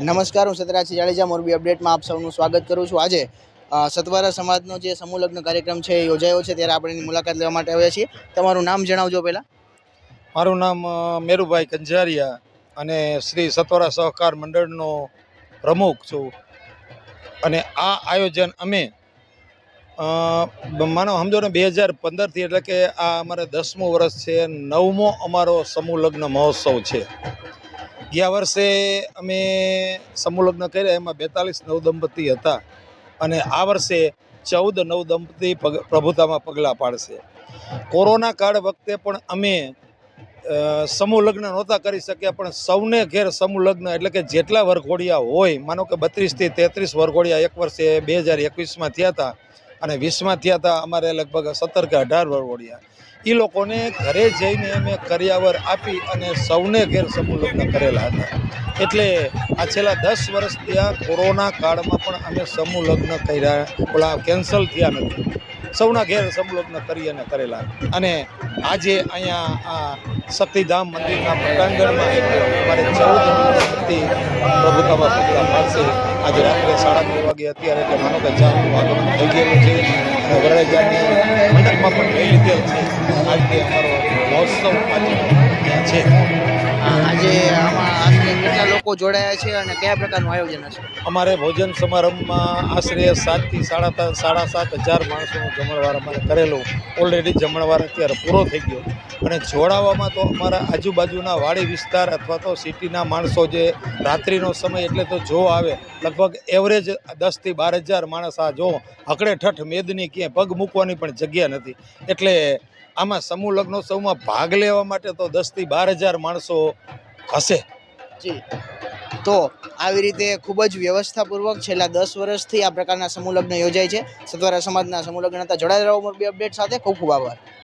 નમસ્કાર, હું સતરાજી જાડેજા, મોરબી અપડેટમાં આપ સૌનું સ્વાગત કરું છું. આજે સતવારા સમાજનો જે સમૂહ લગ્ન કાર્યક્રમ છે એ યોજાયો છે, ત્યારે આપણે એની મુલાકાત લેવા માટે આવ્યા છીએ. તમારું નામ જણાવજો પહેલાં. મારું નામ મેરુભાઈ કંજારિયા અને શ્રી સતવારા સહકાર મંડળનો પ્રમુખ છું. અને આ આયોજન અમે માનો સમજો ને બે હજાર પંદરથી એટલે કે આ અમારે દસમું વર્ષ છે, નવમો અમારો સમૂહ લગ્ન મહોત્સવ છે. ગયા વર્ષે અમે સમૂહ લગ્ન કર્યા, એમાં બેતાલીસ નવદંપતી હતા અને આ વર્ષે ચૌદ નવદંપતી પ્રભુતામાં પગલાં પાડશે. કોરોના કાળ વખતે પણ અમે સમૂહ લગ્ન નહોતા કરી શક્યા, પણ સૌને ઘેર સમૂહ લગ્ન એટલે કે જેટલા વરઘોડિયા હોય, માનો કે બત્રીસથી તેત્રીસ વરઘોડિયા એક વર્ષે બે હજાર એકવીસમાં થયા હતા અને વીસમાં થયા હતા અમારે લગભગ સત્તર કે અઢાર વરઘોડિયા. એ લોકોને ઘરે જઈને અમે કર્યાવર આપી અને સૌને ઘેર સમૂહ કરેલા હતા. એટલે આ છેલ્લા દસ વર્ષ ત્યાં કોરોના કાળમાં પણ અમે સમૂહ લગ્ન કર્યા. ઓલા કેન્સલ થયા નથી. સૌના ઘેર સમૂહ લગ્ન કરી અને કરેલા અને આજે અહીંયા આ શક્તિધામ મંદિરના પટાંગણમાં અમારે ચૌદ શક્તિ પ્રભુતામાં પગલાં પાસે આજે રાત્રે સાડા નવ વાગે અત્યારે એટલે માનો કે ચાનું આગમન થઈ ગયેલું છે. અને વરરાજાની મંડપમાં પણ લઈ લીધેલ છે. આજે અમારો મહોત્સવ આજે છે. લોકો જોડાયા છે અને કયા પ્રકારનું આયોજન હશે? અમારે ભોજન સમારંભમાં આશરે સાતથી સાડા સાડા સાત હજાર માણસોનું જમણવાર અમારે કરેલું. ઓલરેડી જમણવાર અત્યારે પૂરો થઈ ગયો. અને જોડાવામાં તો અમારા આજુબાજુના વાડી વિસ્તાર અથવા તો સિટીના માણસો જે રાત્રિનો સમય એટલે તો જો આવે, લગભગ એવરેજ દસથી બાર હજાર માણસ આ જો હકડે ઠઠ મેદની ક્યાંય પગ મૂકવાની પણ જગ્યા નથી. એટલે આમાં સમૂહ લગ્નોત્સવમાં ભાગ લેવા માટે તો દસથી બાર હજાર માણસો હશે. જી. તો આવી રીતે ખૂબ જ વ્યવસ્થાપૂર્વક છેલ્લા દસ વર્ષથી આ પ્રકારના સમૂહ લગ્ન યોજાય છે. સતવારા સમાજના સમૂહ લગ્ન હતા. જોડાયેલા રહો અપડેટ સાથે. ખૂબ ખૂબ આભાર.